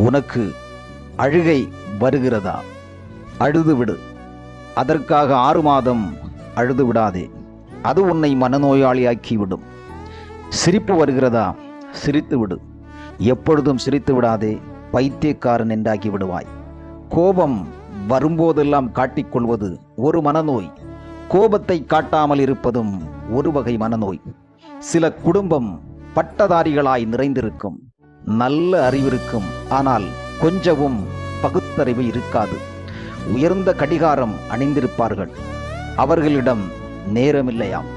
உனக்கு அழுகை வருகிறதா? அழுதுவிடு அதற்காக ஆறு மாதம் அழுது விடாதே. அது உன்னை மனநோயாளியாக்கிவிடும் சிரிப்பு வருகிறதா? சிரித்து விடு. எப்பொழுதும் சிரித்து விடாதே. பைத்தியக்காரன் என்றாக்கி விடுவாய். கோபம் வரும்போதெல்லாம் காட்டிக்கொள்வது ஒரு மனநோய். கோபத்தை காட்டாமல் இருப்பதும் ஒரு வகை மனநோய். சில குடும்பம் பட்டதாரிகளாய் நிறைந்திருக்கும். நல்ல அறிவிருக்கும். ஆனால் கொஞ்சமும் பகுத்தறிவு இருக்காது. உயர்ந்த கடிகாரம் அணிந்திருப்பார்கள். அவர்களிடம் நேரமில்லையாம்.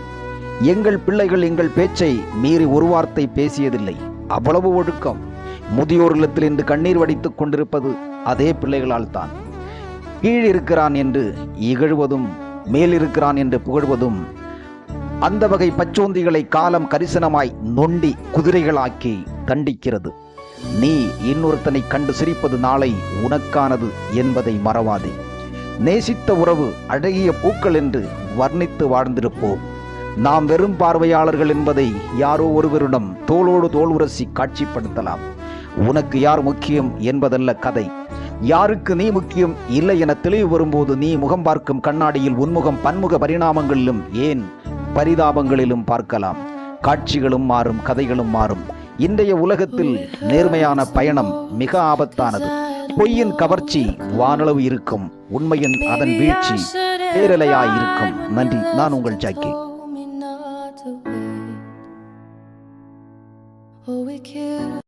எங்கள் பிள்ளைகள் எங்கள் பேச்சை மீறி ஒரு வார்த்தை பேசியதில்லை. அவ்வளவு ஒழுக்கம். முதியோர் இல்லத்தில் இன்று கண்ணீர் வடித்துக் கொண்டிருப்பது அதே பிள்ளைகளால் தான். கீழ் இருக்கிறான் என்று இகழ்வதும் மேல் இருக்கிறான் என்று புகழ்வதும் அந்த வகை பச்சோந்திகளை காலம் கரிசனமாய் நொண்டி குதிரைகளாக்கி தண்டிக்கிறது. நீ இன்னொருத்தனை கண்டு சிரிப்பது நாளை உனக்கானது என்பதை மறவாதே. நேசித்த உறவு அழகிய பூக்கள் என்று வர்ணித்து வாழ்ந்திருப்போம். நாம் வெறும் பார்வையாளர்கள் என்பதை யாரோ ஒருவரிடம் தோளோடு தோல் உரசி காட்சிப்படுத்தலாம். உனக்கு யார் முக்கியம் என்பதல்ல கதை. யாருக்கு நீ முக்கியம் இல்லை என தெளிவு வரும்போது நீ முகம் பார்க்கும் கண்ணாடியில் உன்முகம் பன்முக பரிணாமங்களிலும் ஏன் பரிதாபங்களிலும் பார்க்கலாம். காட்சிகளும் மாறும் கதைகளும் மாறும். இன்றைய உலகத்தில் நேர்மையான பயணம் மிக ஆபத்தானது. பொய்யின் கவர்ச்சி வானளவு இருக்கும். உண்மையின் அதன் வீழ்ச்சி பேரலையாயிருக்கும். நன்றி. நான் உங்கள் ஜாக்கி. Oh,